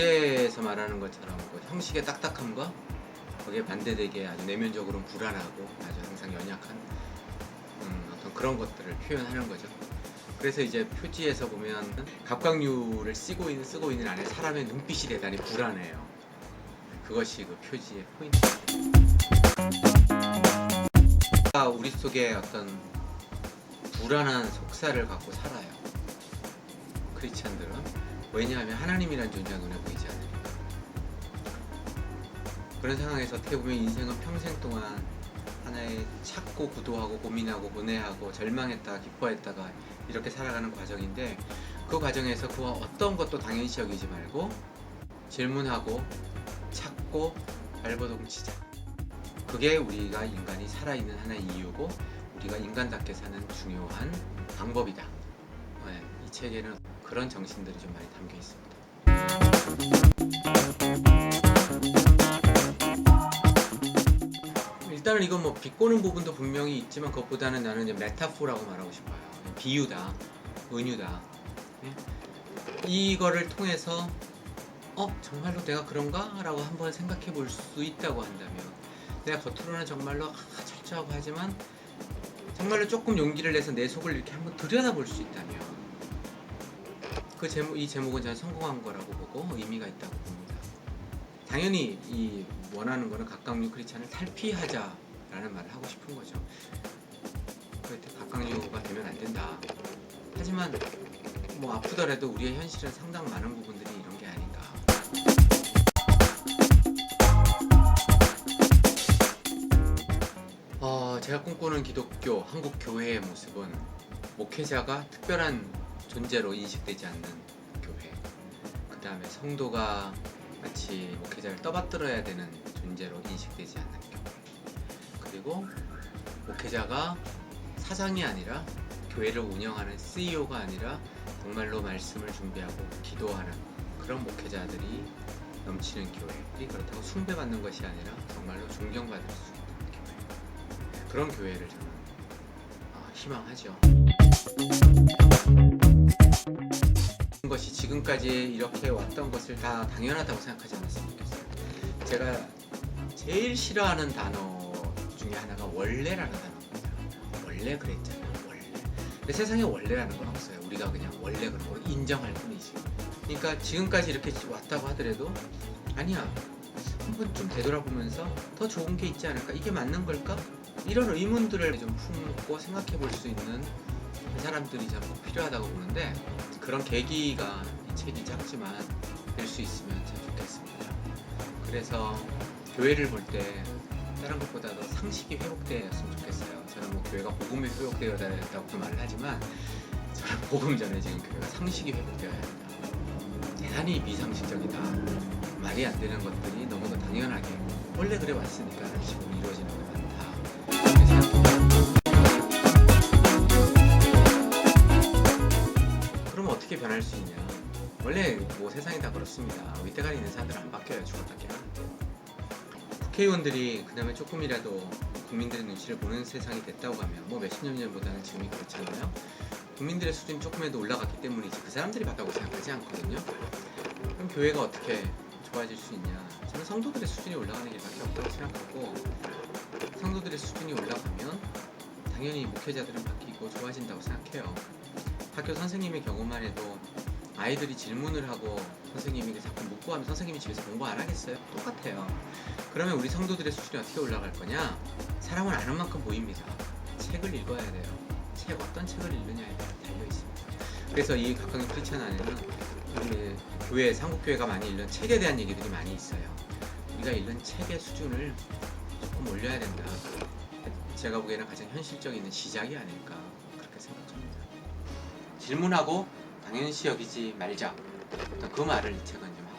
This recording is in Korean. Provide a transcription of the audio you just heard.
여기서 말하는 것처럼 그 형식의 딱딱함과 거기에 반대되게 아주 내면적으로는 불안하고 아주 항상 연약한 음, 어떤 그런 것들을 표현하는 거죠. 그래서 이제 표지에서 보면 갑각류를 쓰고 있는 쓰고 있는 안에 사람의 눈빛이 대단히 불안해요. 그것이 그 표지의 포인트. 우리 속에 어떤 불안한 속사를 갖고 살아요. 크리스찬들은 왜냐하면 하나님이란 존재가 눈에 보이지 않으니까. 그런 상황에서 어떻게 보면 인생은 평생 동안 하나의 찾고 구도하고 고민하고 고뇌하고 절망했다가 기뻐했다가 이렇게 살아가는 과정인데 그 과정에서 그와 어떤 것도 당연시 여기지 말고 질문하고 찾고 발버둥치자. 그게 우리가 인간이 살아있는 하나의 이유고 우리가 인간답게 사는 중요한 방법이다. 네, 이 책에는 그런 정신들이 좀 많이 담겨 있습니다. 일단은 이건 뭐 비꼬는 부분도 분명히 있지만 그것보다는 나는 이제 메타포라고 말하고 싶어요. 비유다, 은유다. 예? 이거를 통해서 어 정말로 내가 그런가?라고 한번 생각해 볼 수 있다고 한다면 내가 겉으로는 정말로 아, 철저하고 하지만 정말로 조금 용기를 내서 내 속을 이렇게 한번 들여다볼 수 있다면 그 제목 이 제목은 저는 성공한 거라고 보고 의미가 있다고 봅니다. 당연히 이 원하는 거는 각각류 크리스찬을 탈피하자라는 말을 하고 싶은 거죠. 그때 각각류가 되면 안 된다. 하지만 뭐 아프더라도 우리의 현실은 상당 많은 부분들이 이런 게 아닌가. 어, 제가 꿈꾸는 기독교 한국 교회의 모습은 목회자가 특별한 존재로 인식되지 않는 교회. 그 다음에 성도가 마치 목회자를 떠받들어야 되는 존재로 인식되지 않는 교회. 그리고 목회자가 사장이 아니라 교회를 운영하는 CEO가 아니라 정말로 말씀을 준비하고 기도하는 그런 목회자들이 넘치는 교회. 그렇다고 숭배받는 것이 아니라 정말로 존경받을 수 있는 교회. 그런 교회를 저는 어, 희망하죠. 지금까지 이렇게 왔던 것을 다 당연하다고 생각하지 않았으면 좋겠어요. 제가 제일 싫어하는 단어 중에 하나가 원래라는 단어입니다. 원래 그랬잖아요. 원래. 근데 세상에 원래라는 건 없어요. 우리가 그냥 원래 그런 걸 인정할 뿐이지. 그러니까 지금까지 이렇게 왔다고 하더라도 아니야. 한 번 좀 되돌아보면서 더 좋은 게 있지 않을까? 이게 맞는 걸까? 이런 의문들을 좀 품고 생각해 볼 수 있는 사람들이 참 필요하다고 보는데 그런 계기가 이 책이 작지만 될수 있으면 참 좋겠습니다. 그래서 교회를 볼 때 다른 것보다도 상식이 회복되었으면 좋겠어요. 저는 뭐 교회가 복음이 회복되어야 된다고 말을 하지만 저는 복음 전에 지금 교회가 상식이 회복되어야 한다. 대단히 미상식적이다. 말이 안 되는 것들이 너무나 당연하게 원래 그래 왔으니까 식으로 이루어지는 게 많다. 세상이 다 그렇습니다. 윗대가리 있는 사람들은 안 바뀌어요. 죽었다 깨어나도. 국회의원들이 그다음에 조금이라도 국민들의 눈치를 보는 세상이 됐다고 하면 뭐 몇십 년 전보다는 지금이 그렇잖아요. 국민들의 수준이 조금이라도 올라갔기 때문이지 그 사람들이 바뀌다고 생각하지 않거든요. 그럼 교회가 어떻게 좋아질 수 있냐? 저는 성도들의 수준이 올라가는 길밖에 없다고 생각하고 성도들의 수준이 올라가면 당연히 목회자들은 바뀌고 좋아진다고 생각해요. 학교 선생님의 경우만 해도 아이들이 질문을 하고 선생님에게 자꾸 묻고 하면 선생님이 집에서 공부 안 하겠어요? 똑같아요. 그러면 우리 성도들의 수준이 어떻게 올라갈 거냐? 사람은 아는 만큼 보입니다. 책을 읽어야 돼요. 책 어떤 책을 읽느냐에 따라 달려 있습니다. 그래서 이 각각의 크리스천 안에는 우리 교회 상국교회가 많이 읽는 책에 대한 얘기들이 많이 있어요. 우리가 읽는 책의 수준을 조금 올려야 된다. 제가 보기에는 가장 현실적인 시작이 아닐까 그렇게 생각합니다. 질문하고 당연시 여기지 말자. 그 말을 이 책은